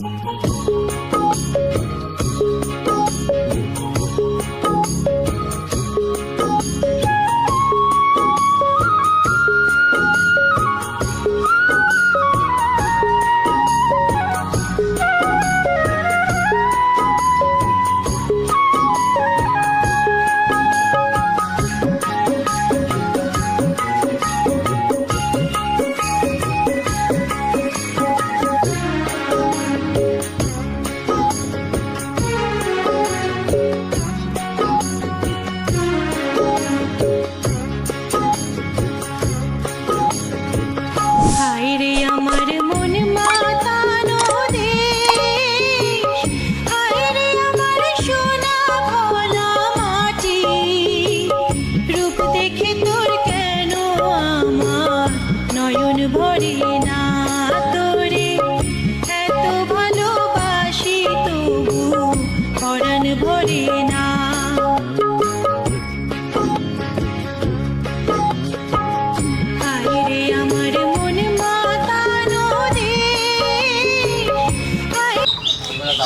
হায়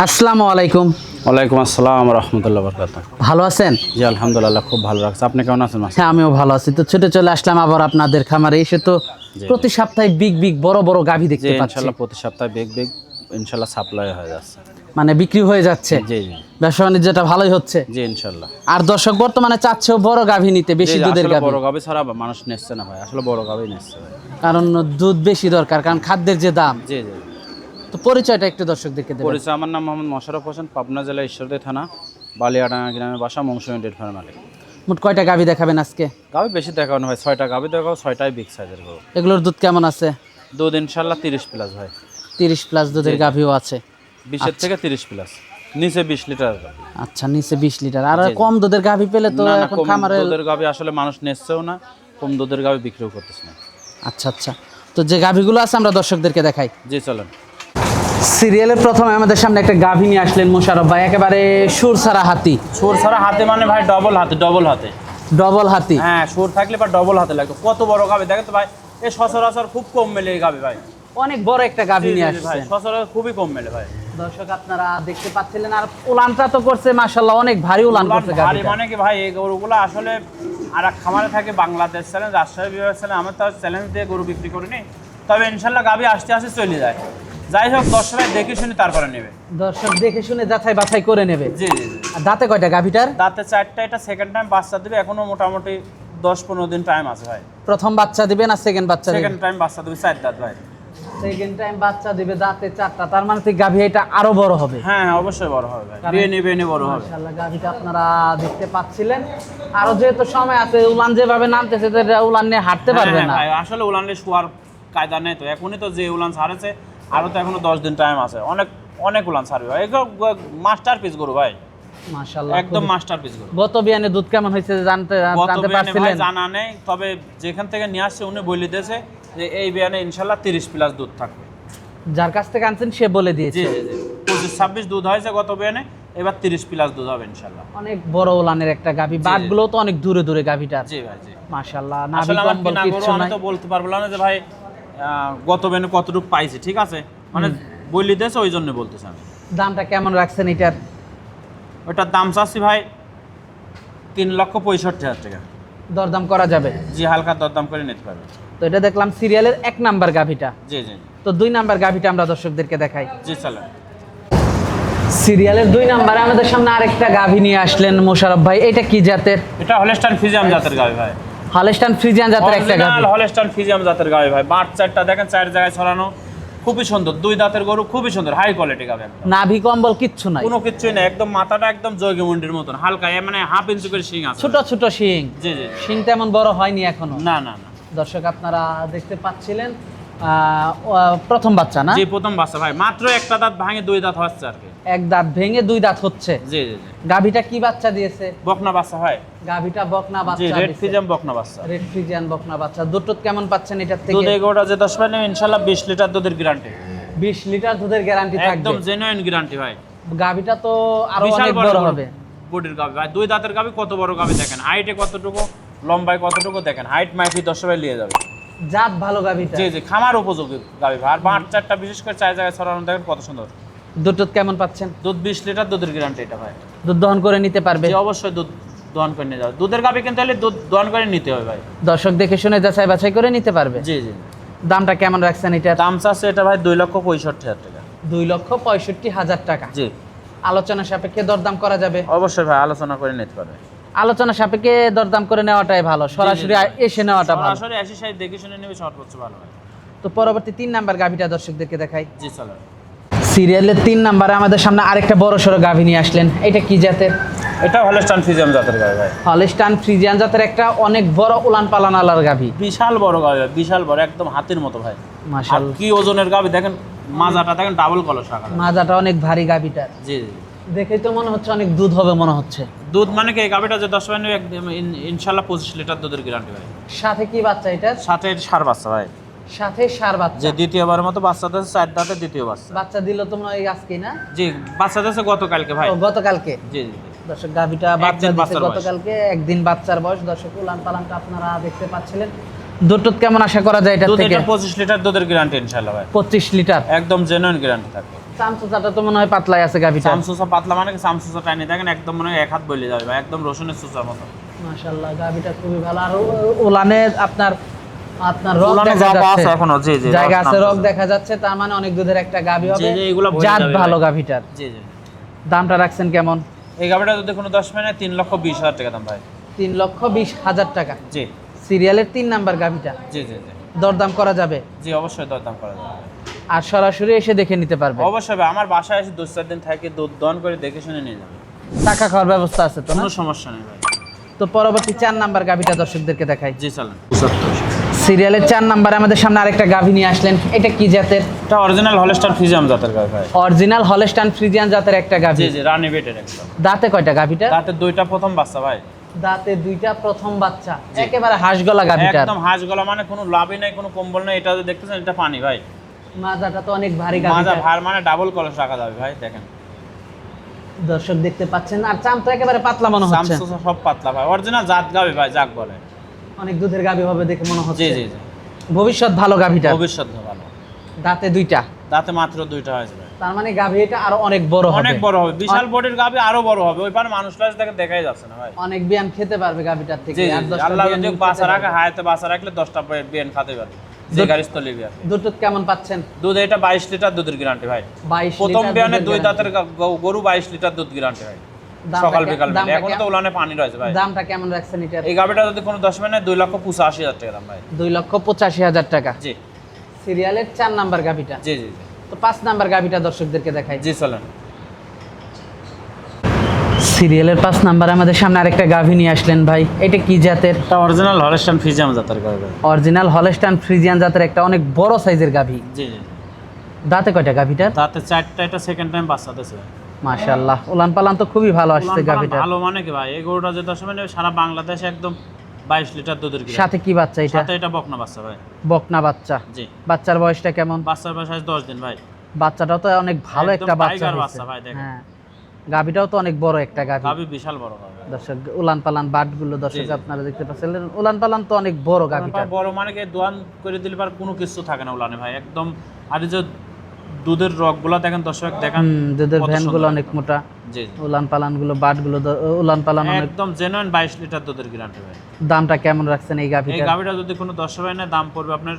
আসসালামু আলাইকুম। ওয়ালাইকুম আসসালাম রহমতুল্লাহ বরকাত ভালো আছেন? জি আলহামদুলিল্লাহ খুব ভালো রাখছে আপনি কেমন আছেন হ্যাঁ আমিও ভালো আছি। তো ছুটে চলে আসলাম আবার আপনাদের খামারে। এসে তো প্রতি সপ্তাহে বিগ বিগ বড় বড় গাভী দেখতে পাচ্ছি। ইনশাল্লাহ প্রতি সপ্তাহে বেগ বেগ ইনশাল্লাহ সাপ্লাই হয়ে যাচ্ছে। মানে বিক্রি হয়ে যাচ্ছে। জি জি। ব্যবসা বাণিজ্যটা ভালোই হচ্ছে। জি ইনশাল্লাহ আর দর্শক বর্তমানে চাচ্ছেও বড় গাভী নিতে বেশি দুধের গাভী। বড় গাভি ছাড়া মানুষ নিচ্ছে না ভাই। আসলে বড় গাভি নিচ্ছে কারণ দুধ বেশি দরকার কারণ খাদ্যের যে দাম। জি জি। তো পরিচয়টা একটু দর্শকদেরকে দেবেন। পরিচয় আমার নাম মোহাম্মদ মোশারফ হোসেন পাবনা জেলা ঈশ্বরদী থানা বালিয়াডাঙ্গা গ্রামের বাসা মৌসুমী ডেট ফার্ম মালিক মোট কয়টা গাভী দেখাবেন আজকে? গাভি বেশি দেখাও না ভাই ছয়টা গাভি দেখাও ছয়টাই বিগ সাইজের গরু। এগুলোর দুধ কেমন আছে? দুধ ইনশাল্লাহ তিরিশ প্লাস ভাই তিরিশ প্লাস দুধের গাভীও আছে। বিশের থেকে তিরিশ প্লাস নিচে বিশ লিটার আচ্ছা নিচে বিশ লিটার আর কম দুধের গাভী পেলে তো এখন খামারে দুধের গাভি আসলে মানুষ নিচ্ছেও না কম দুধের গাভি বিক্রিও করতেছে না। আচ্ছা আচ্ছা। তো যে গাভীগুলো আছে আমরা দর্শকদেরকে দেখাই। জি চলেন। সিরিয়ালের প্রথমে আমাদের সামনে একটা গাভী নিয়ে আসলেন মোশারফ ভাই একেবারে সুর সারা হাতি। সুর ছাড়া হাতে মানে ভাই ডবল হাতে ডবল হাতে। ডবল হাতি। হ্যাঁ সুর থাকলে বা ডবল হাতে লাগতো কত বড় গাবে দেখেন তো ভাই এই সচরাচর খুব কম মেলে এই গাবে ভাই। অনেক বড় একটা গাভী নিয়ে জি, ভাই সচরাচর খুবই কম মেলে ভাই। দর্শক আপনারা দেখতে পাচ্ছিলেন আর উলানটা তো করছে মাশাল্লাহ অনেক ভারী উলান করছে ভারী মানে কি ভাই এই গরুগুলো আসলে আর এক খামারে থাকে বাংলাদেশ চ্যালেঞ্জ রাজশাহী বিভাগ চ্যালেঞ্জ আমার তো চ্যালেঞ্জ দিয়ে গরু বিক্রি করিনি। তবে ইনশাল্লাহ গাবি আসতে আসতে চলে যায়। যাই হোক দর্শকরা দেখে শুনে তারপরে নেবে। দর্শক দেখে শুনে যাচাই বাছাই করে নেবে। জি জি জি। আর দাঁতে কয়টা গাভীটার? দাঁতে চারটা এটা সেকেন্ড টাইম বাচ্চা দেবে এখনও মোটামুটি দশ পনেরো দিন টাইম আছে ভাই। প্রথম বাচ্চা দিবে না সেকেন্ড বাচ্চা সেকেন্ড টাইম বাচ্চা দেবে চার দাঁত ভাই। সেকেন্ড টাইম বাচ্চা দিবে দাঁতে চারটা তার মানে তো গাভী এটা আরও বড় হবে। হ্যাঁ হ্যাঁ অবশ্যই বড় হবে ভাই। বিয়ে নিয়ে বিয়ে বড় হবে। মাশাআল্লাহ গাভীটা আপনারা দেখতে পাচ্ছিলেন। আরও যেহেতু সময় আছে উলান যেভাবে নামতেছে উলান নিয়ে হাঁটতে পারবে হ্যাঁ, না। আসলে উলানলে শোয়ার কায়দা নেই তো। এখনই তো যে উলান ছাড়েছে আরও তো এখনও দশ দিন টাইম আছে। অনেক অনেক উলান ছাড়বে ভাই। এগুলো মাস্টার পিস গরু ভাই। মাশাআল্লাহ একদম মাস্টার পিস গরু। গত বিয়ানে দুধ কেমন হয়েছে জানতে জানতে পারছিলেন? জানা নেই তবে যেখান থেকে নিয়ে আসছে উনি বলে দিয়েছে যে এই বিয়ানে ইনশাল্লাহ তিরিশ প্লাস দুধ থাকবে। যার কাছ থেকে আনছেন সে বলে দিয়েছে। জি জি পঁচিশ ছাব্বিশ দুধ হয়েছে গত বিয়ানে এবার তিরিশ প্লাস দুধ হবে ইনশাল্লাহ অনেক বড় উলানের একটা জি। বাটগুলো তো অনেক দূরে দূরে গাভীটা জি ভাই জি। মাশাআল্লাহ কিচ্ছু আমি তো বলতে পারব না যে ভাই গত বেনে কতটুকু পাইছি ঠিক আছে? মানে বললি দিয়েছে ওই জন্য বলতেছে আমি। দামটা কেমন রাখছেন এটার? ওটার দাম চাচ্ছি ভাই তিন লক্ষ পঁয়ষট্টি হাজার টাকা। দরদাম করা যাবে? জি হালকা দরদাম করে নিতে পারবে। তো এটা দেখলাম সিরিয়ালের এক নাম্বার গাভিটা। জি জি তো দুই নাম্বার গাভিটা আমরা দর্শকদেরকে দেখাই। জি চলেন। সিরিয়ালের দুই নাম্বারে আমাদের সামনে আরেকটা গাভী নিয়ে আসলেন মোশারফ ভাই। এটা কি জাতের? এটা হলেস্টান ফিজিয়াম জাতের গাড়ি ভাই। হলস্টান ফ্রিজিয়ান জাতের একটা গাভী। হলেস্টান ফিজিয়াম জাতের গাড়ি ভাই। বাট চারটা দেখেন চার জায়গায় ছড়ানো। খুবই সুন্দর। দুই দাঁতের গরু খুবই সুন্দর। হাই কোয়ালিটি গাবে নাভি কম্বল কিচ্ছু নাই। কোনো কিছুই না একদম মাথাটা একদম জয়গমুন্ডির মতন। হালকা মানে হাফ ইঞ্চি করে শিং আছে। ছোট ছোট শিং। জি জি শিং তেমন বড় হয়নি এখনও। না না না। দর্শক আপনারা দেখতে পাচ্ছিলেন প্রথম বাচ্চা না? জি প্রথম বাচ্চা ভাই। মাত্র একটা দাঁত ভাঙে দুই দাঁত হচ্ছে আর কি। এক দাঁত ভেঙে দুই দাঁত হচ্ছে। জি জি জি। গাভীটা কি বাচ্চা দিয়েছে? বকনা বাচ্চা ভাই গাভীটা বকনা জি বাচ্চা রেড ফিজিয়াম বকনা বাচ্চা। রেড ফ্রিজিয়ান বকনা বাচ্চা। দুটো কেমন পাচ্ছেন এটার দুধ থেকে এগোটা যে দশ পাইলে ইনশাল্লাহ বিশ লিটার দুধের গ্যারান্টি বিশ লিটার দুধের গ্যারান্টি থাকবে। একদম জেনুইন গ্যারান্টি ভাই। গাভীটা তো আরও অনেক বড় হবে। বডির গাবি ভাই দুই দাঁতের গাবি কত বড় গাবি দেখেন। হাইটে কতটুকু লম্বায় কতটুকু দেখেন। হাইট মাইফি দশ ভাই নিয়ে যাবে। জাত ভালো গাভীটা। জি জি খামার উপযোগী গাবি ভাই। আর বাঁট চারটা বিশেষ করে চার জায়গায় ছড়ানো দেখেন কত সুন্দর। দুধ কেমন পাচ্ছেন? দুধ বিশ লিটার দুধের গ্যারান্টি এটা ভাই। দুধ দহন করে নিতে পারবে? অবশ্যই দুধ দোয়ান করে নিয়ে যাবে দুধের গাবি কিনতে হলে দুধ দোয়ান করে নিতে হবে ভাই। দর্শক দেখে শুনে যাচাই বাছাই করে নিতে পারবে? জি জি। দামটা কেমন রাখছেন এটা দাম চাচ্ছে এটা ভাই দুই লক্ষ পঁয়ষট্টি হাজার টাকা। দুই লক্ষ পঁয়ষট্টি হাজার টাকা। জি। আলোচনা সাপেক্ষে দরদাম করা যাবে? অবশ্যই ভাই আলোচনা করে নিতে পারবে। আলোচনা সাপেক্ষে দরদাম করে নেওয়াটাই ভালো সরাসরি এসে নেওয়াটা ভালো। সরাসরি এসে দেখে শুনে নেবে সর্বোচ্চ ভালো তো পরবর্তী তিন নাম্বার গাভিটা দর্শকদেরকে দেখাই। জি চলো সিরিয়ালের তিন নাম্বারে আমাদের সামনে আরেকটা বড় সড়ো গাভী নিয়ে আসলেন। এটা কি জাতের? এটা হলস্টান ফ্রিজিয়ান জাতের গাড়ি ভাই। হলিস্টান ফ্রিজিয়ান জাতের একটা অনেক বড় উলান পালান আলার গাভী। বিশাল বড় গাভী বিশাল বড় একদম হাতির মতো ভাই। মাশাল কি ওজনের গাভী দেখেন মাজাটা দেখেন ডাবল কলস রাখা মাজাটা অনেক ভারী গাভীটার। জি জি। দেখেই তো মনে হচ্ছে অনেক দুধ হবে মনে হচ্ছে। দুধ মানে কি এই গাবিটা যে দশ মিনিট একদম ইন- ইনশাল্লাহ পঁচিশ লিটার দুধের গ্যারান্টি ভাই। সাথে কি বাচ্চা এটা সাথে সার বাচ্চা ভাই। সাথে সার যে বাচ্চা দ্বিতীয়বারের মতো বাচ্চাদের চার দাঁতে দ্বিতীয় বাচ্চা। বাচ্চা দিল তোমরা ওই আজকে না? জি বাচ্চা দিয়েছে গতকালকে ভাই। গতকালকে? জি জি। দর্শক গাভিটা বাচ্চা দিচ্ছে। গতকালকে একদিন বাচ্চার বয়স। দর্শক উলান পালানটা আপনারা দেখতে পাচ্ছিলেন। দুধ কেমন আশা করা যায় এটা থেকে? এটা পঁচিশ লিটার দুধের গ্যারান্টি ইনশাল্লাহ ভাই। পঁচিশ লিটার? একদম জেনুইন গ্যারান্টি থাকবে চামচুচাটা তো মনে হয় পাতলাই আছে গাভিটা সামসুসা পাতলা মানে সামসুসা টাইনি দেখেন একদম মনে হয় এক হাত বলে যাবে ভাই। একদম রসুনের সুসার মতো। মাশাআল্লাহ গাভিটা খুবই ভালো। আর উলানে আপনার আপনার রক দেখা যাচ্ছে। এখনও, জি, জি, জায়গা আছে রক দেখা যাচ্ছে তার মানে অনেক দুধের একটা গাভি হবে জি, জি, এগুলো জাত ভালো ভাই। জি জি। দামটা রাখছেন কেমন? এই গাবিটা যদি কোনো দশ মিনিট তিন লক্ষ বিশ হাজার টাকা দাম ভাই। তিন লক্ষ বিশ হাজার টাকা। জি। সিরিয়ালের তিন নাম্বার গাভিটা। জি জি জি। দরদাম করা যাবে? জি অবশ্যই দরদাম করা যাবে। আর সরাসরি এসে দেখে নিতে পারবে। অবশ্যই আমার বাসায় এসে দু চার দিন থাকে দুধ দন করে দেখে শুনে নিয়ে যাবে। টাকা খাওয়ার ব্যবস্থা আছে তো কোনো সমস্যা নেই ভাই। তো পরবর্তী চার নাম্বার গাভিটা দর্শকদেরকে দেখাই। জি চালান। সিরিয়ালের চার নাম্বারে আমাদের সামনে আরেকটা গাভি নিয়ে আসলেন। এটা কি জাতের? এটা অরিজিনাল হলস্টার ফিজিয়াম জাতের গাবি ভাই। অরিজিনাল হলস্টান ফ্রিজিয়ান জাতের একটা জি গাভি। জি রানী বেটের একদম। দাঁতে কয়টা গাভিটা? তাতে দুইটা প্রথম বাচ্চা ভাই। দাঁতে দুইটা প্রথম বাচ্চা। একেবারে হাঁস গলা একদম হাঁস গলা মানে কোনো লাভই নাই কোনো কম্বল নাই এটা দেখতেছেন এটা পানি ভাই। মাজাটা তো অনেক ভারী মাজা ভার মানে ডাবল কলস রাখা যাবে ভাই দেখেন। দর্শক দেখতে পাচ্ছেন আর চাম তো একেবারে পাতলা মনে হচ্ছে। সব পাতলা ভাই। অরিজিনাল জাত গাবি ভাই যাক বলে। অনেক দুধের গাভী হবে দেখে মনে হচ্ছে। জি জি ভবিষ্যৎ ভালো গাভিটা ভবিষ্যৎ ভালো। দাঁতে দুইটা? দাঁতে মাত্র দুইটা হয়েছে তার মানে গাভি এটা আরও অনেক বড় হবে। অনেক বড় হবে। বিশাল বডির গাবি আরও বড় হবে। ওই পারে মানুষ টাস দেখে দেখাই যাচ্ছে না ভাই। অনেক ব্যায়াম খেতে পারবে গাভিটার থেকে। জি জি, আর জি। দশটা আল্লাহ বিয়ান যদি বাসা রাখে হায়াতে বাসা রাখলে দশটা বিয়ান খেতে পারবে। যে দুধ- বিয়ান কেমন পাচ্ছেন? দুধ এটা বাইশ লিটার দুধের গ্যারান্টি ভাই। প্রথম বিয়ানে দুই দাঁতের গরু বাইশ লিটার দুধ গ্যারান্টি ভাই। সকাল বিকাল মিলে। এখন তো উলানে পানি রয়েছে ভাই। দামটা কেমন রাখছেন এটার এই গাবিটা যদি কোনো দশ মিনিট দুই লক্ষ পঁচাশি হাজার টাকা দাম ভাই। দুই লক্ষ পঁচাশি হাজার টাকা। জি। সিরিয়ালের চার নাম্বার গাভিটা জি জি জি। তো পাঁচ নাম্বার গাভিটা দর্শকদেরকে দেখাই। জি চলেন। সিরিয়ালের পাঁচ নাম্বার আমাদের সামনে আরেকটা গাভি নিয়ে আসলেন ভাই। এটা কি জাতের? এটা অরিজিনাল হলস্টান ফিজিয়াম জাতের গাবি অরিজিনাল হলস্টান ফ্রিজিয়ান জাতের একটা অনেক বড় সাইজের গাভি। জি জি। দাঁতে কয়টা গাভিটার? তাতে চারটা এটা সেকেন্ড টাইম বাচ্চা দিয়েছে। মাশাআল্লাহ। উলান পালান তো খুবই ভালো আসছে গাভিটা। ভালো মানে কি ভাই? এই গরুটা যে দশ মিনিট সারা বাংলাদেশে একদম বাইশ লিটার দুধের গ্যারান্টি সাথে কি বাচ্চা এটা? সাথে এটা বকনা বাচ্চা ভাই। বকনা বাচ্চা। জি। বাচ্চার বয়সটা কেমন? বাচ্চার বয়স আজ দশ দিন ভাই। বাচ্চাটাও তো অনেক ভালো একটা বাচ্চা বাচ্চা ভাই, দেখেন। হ্যাঁ। গাভিটাও তো অনেক বড় একটা গাভি। গাবি বিশাল বড় দর্শক উলান পালান বাটগুলো দর্শক। আপনারা দেখতে পাচ্ছেন। উলান পালান তো অনেক বড় গাভিটা। বড় মানে কি দোয়ান করে দিলে পার কোনো কিছু থাকে না উলানে ভাই। একদম আর যে দুধের রগগুলা দেখেন দর্শক দেখেন দুধের কত ভ্যানগুলো অনেক মোটা। জি উলান পালানগুলো বাটগুলো উলান পালান একদম জেনুইন বাইশ লিটার দুধের গ্যারান্টি ভাই। দামটা কেমন রাখছেন এই এই গাভিটা গাবিটা যদি কোনো দশ ভাই না দাম পড়বে আপনার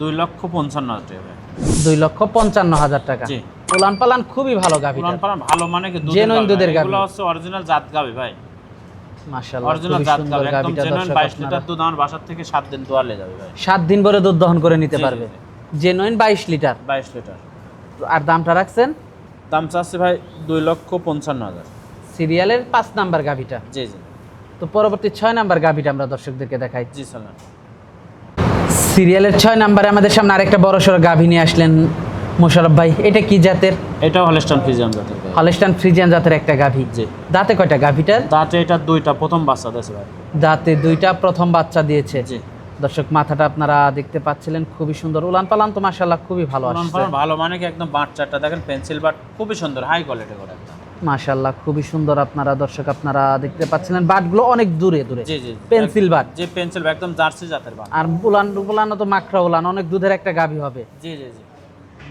দুই লক্ষ পঞ্চান্ন হাজার টাকা দুই লক্ষ পঞ্চান্ন হাজার টাকা। জি। উলান পালান খুবই ভালো গাভিটা উলান পালান ভালো মানে কি Genuine দুধের গাভী। এগুলো হচ্ছে অরিজিনাল জাত গাবি ভাই। মাশাআল্লাহ অরিজিনাল জাত গাবি একদম জেনুইন দর্শক বাইশ আপনারা। লিটার দুধ আমার বাসার থেকে সাত দিন দোয়ালে যাবে ভাই। সাত দিন ভরে দুধ দহন করে নিতে পারবে। জেনুইন বাইশ লিটার। বাইশ লিটার। আর দামটা রাখছেন? দাম চাচ্ছে ভাই দুই লক্ষ পঞ্চান্ন হাজার। সিরিয়ালের পাঁচ নাম্বার গাভিটা? জি জি। তো পরবর্তী ছয় নাম্বার গাভিটা আমরা দর্শকদেরকে দেখাই। জি সালাম। সিরিয়ালের ছয় নাম্বারে আমাদের সামনে আরেকটা বড় সড়ো গাভি নিয়ে আসলেন মোশারফ ভাই। এটা কি জাতের? এটা হলস্টান ফ্রিজিয়ান জাতের। হলস্টান ফ্রিজিয়ান জাতের একটা গাভি। জি। দাঁতে কয়টা গাভিটার? দাঁতে এটা দুইটা প্রথম বাচ্চা দিয়েছে ভাই। দাঁতে দুইটা প্রথম বাচ্চা দিয়েছে। জি। দর্শক মাথাটা আপনারা দেখতে পাচ্ছিলেন খুবই সুন্দর। উলান পালান তো মাশাল্লাহ খুবই ভালো আসছে। ভালো মানে কি একদম বাট চারটা দেখেন পেন্সিল বাট খুবই সুন্দর হাই কোয়ালিটি করে একটা মাশাল্লাহ খুবই সুন্দর আপনারা দর্শক আপনারা দেখতে পাচ্ছিলেন। বাটগুলো অনেক দূরে দূরে। জি জি। পেন্সিল বাট। যে পেন্সিল একদম জার্সি জাতের বাট। আর উলান উলানো তো মাকড়া উলান অনেক দুধের একটা গাভি হবে। জি জি জি।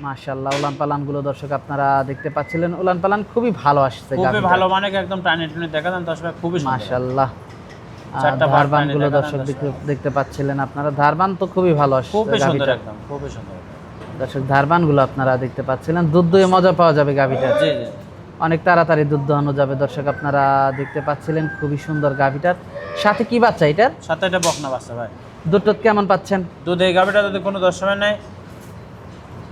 মাশাল্লাহ উলান পালানগুলো দর্শক আপনারা দেখতে পাচ্ছিলেন। উলান পালান খুবই ভালো আসছে খুবই ভালো মানে একদম টানে টুনে দেখা দেন ভাই খুবই সুন্দর। মাশাল্লাহ চারটা ধারবানগুলো দর্শক দেখতে- পাচ্ছিলেন আপনারা। ধারবান তো খুবই ভালো আসছে খুবই সুন্দর একদম খুবই সুন্দর দর্শক ধারবানগুলো আপনারা দেখতে পাচ্ছিলেন। দুধ দুয়ে মজা পাওয়া যাবে গাভিটার। জি জি। অনেক তাড়াতাড়ি দুধ দোহানো যাবে। দর্শক আপনারা দেখতে পাচ্ছিলেন খুবই সুন্দর গাভিটার। সাথে কি বাচ্চা এটার? সাথে এটা বকনা বাচ্চা ভাই। দুধ কেমন পাচ্ছেন? দুধ এই গাভিটা যদি কোনো সময় নেই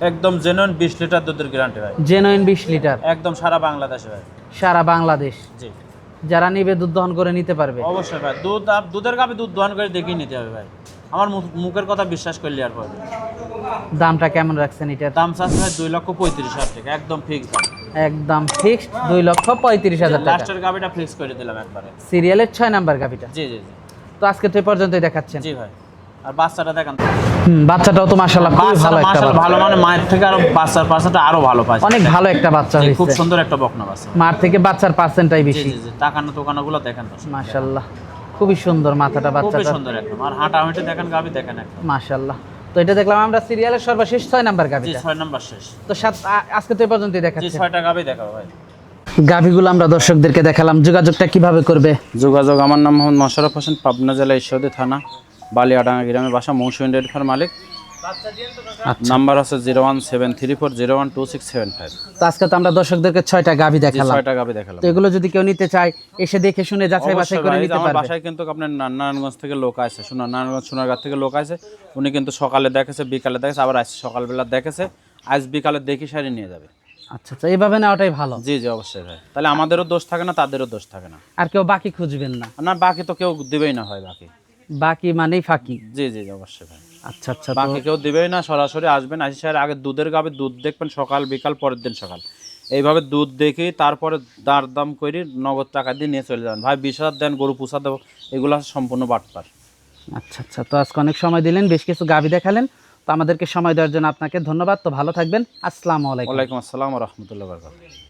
একদম জেনুইন বিশ লিটার দুধের গ্যারান্টি ভাই। জেনুইন বিশ লিটার। একদম সারা বাংলাদেশে ভাই। সারা বাংলাদেশ। জি। যারা নিবে দুধ দহন করে নিতে পারবে। অবশ্যই ভাই। দুধ আপ- দুধের কাপে দুধ দহন করে দেখিয়ে নিতে হবে ভাই। আমার মুখ- মুখের কথা বিশ্বাস করলে আর পরে দামটা কেমন রাখছেন এটা দাম চাচ্ছে ভাই দুই লক্ষ পঁয়ত্রিশ হাজার টাকা একদম ফিক্স একদম ফিক্সড দুই লক্ষ পঁয়ত্রিশ হাজার টাকা। লাস্টের গাভিটা ফিক্স করে দিলাম একবারে। সিরিয়ালের ছয় নাম্বার গাভিটা জি জি জি। তো আজকে তো এই পর্যন্তই দেখাচ্ছেন। জি ভাই। আর বাচ্চাটা দেখান। হুম, বাচ্চাটাও তো মাশাল্লাহ খুবই ভালো একটা বাচ্চা। ভালো মানে মায়ের থেকে আরও বাচ্চার পার্সেন্টটা আরও ভালো পাইছে অনেক ভালো একটা বাচ্চা জি, খুব সুন্দর একটা বকনা বাচ্চা। মার থেকে বাচ্চার পার্সেন্টটাই বেশি। জি জি টাকানো দেখেন তো মাশাল্লাহ খুবই সুন্দর মাথাটা বাচ্চাটা। সুন্দর একদম আর হাঁটাহাঁটি দেখেন গাভি দেখেন একদম মাশাল্লাহ তো এটা দেখলাম আমরা সিরিয়ালের সর্বশেষ ছয় নাম্বার জি গাভিটা ছয় নম্বর শেষ। তো সাত আজকে তো এ পর্যন্তই জি দেখাচ্ছি ছয়টা গাভি দেখাবো ভাই। গাভিগুলো আমরা দর্শকদেরকে দেখালাম। যোগাযোগটা কীভাবে করবে? যোগাযোগ আমার নাম মোহাম্মদ মোশারফ হোসেন পাবনা জেলা ঈশ্বরদী থানা। বালিয়াডাঙ্গা গ্রামের বাসা মৌসুমী ডেট ফার মালিক। নাম্বার আছে zero one seven three four zero one two six seven five. তো আজকে তো আমরা দর্শকদেরকে ছয়টা গাভি দেখালাম। ছয়টা গাভি দেখালাম। তো এগুলো যদি কেউ নিতে চায় এসে দেখে শুনে যাচাই বাছাই করে নিতে পারবে। বাসায় কিন্তু আপনার নারায়ণগঞ্জ থেকে লোক আছে শোনা নারায়ণগঞ্জ সোনারগাঁ থেকে লোক আছে উনি কিন্তু সকালে দেখেছে বিকালে দেখেছে আবার আজ সকালবেলা দেখেছে আজ বিকালে দেখি সারি নিয়ে যাবে। আচ্ছা আচ্ছা এইভাবে নেওয়াটাই ভালো। জি জি অবশ্যই ভাই। তাহলে আমাদেরও দোষ থাকে না তাদেরও দোষ থাকে না। আর কেউ বাকি খুঁজবেন না। না বাকি তো কেউ দিবেই না হয় বাকি। বাকি মানেই ফাঁকি? জি জি অবশ্যই ভাই। আচ্ছা আচ্ছা বাকি কেউ দিবেই না সরাসরি আসবেন আসি স্যার আগে দুধের গাবে দুধ দেখবেন সকাল বিকাল পরের দিন সকাল। এইভাবে দুধ দেখেই তারপরে দার দাম করে নগদ টাকা দিয়ে নিয়ে চলে যান। ভাই বিশ হাজার দেন গরু পুষা দেবো এগুলো সম্পূর্ণ বাটপার। আচ্ছা আচ্ছা তো আজকে অনেক সময় দিলেন বেশ কিছু গাভি দেখালেন তো আমাদেরকে সময় দেওয়ার জন্য আপনাকে ধন্যবাদ তো ভালো থাকবেন আসসালামু আলাইকুম। ওয়ালাইকুম আসসালাম রহমতুল্লাহ বরকাত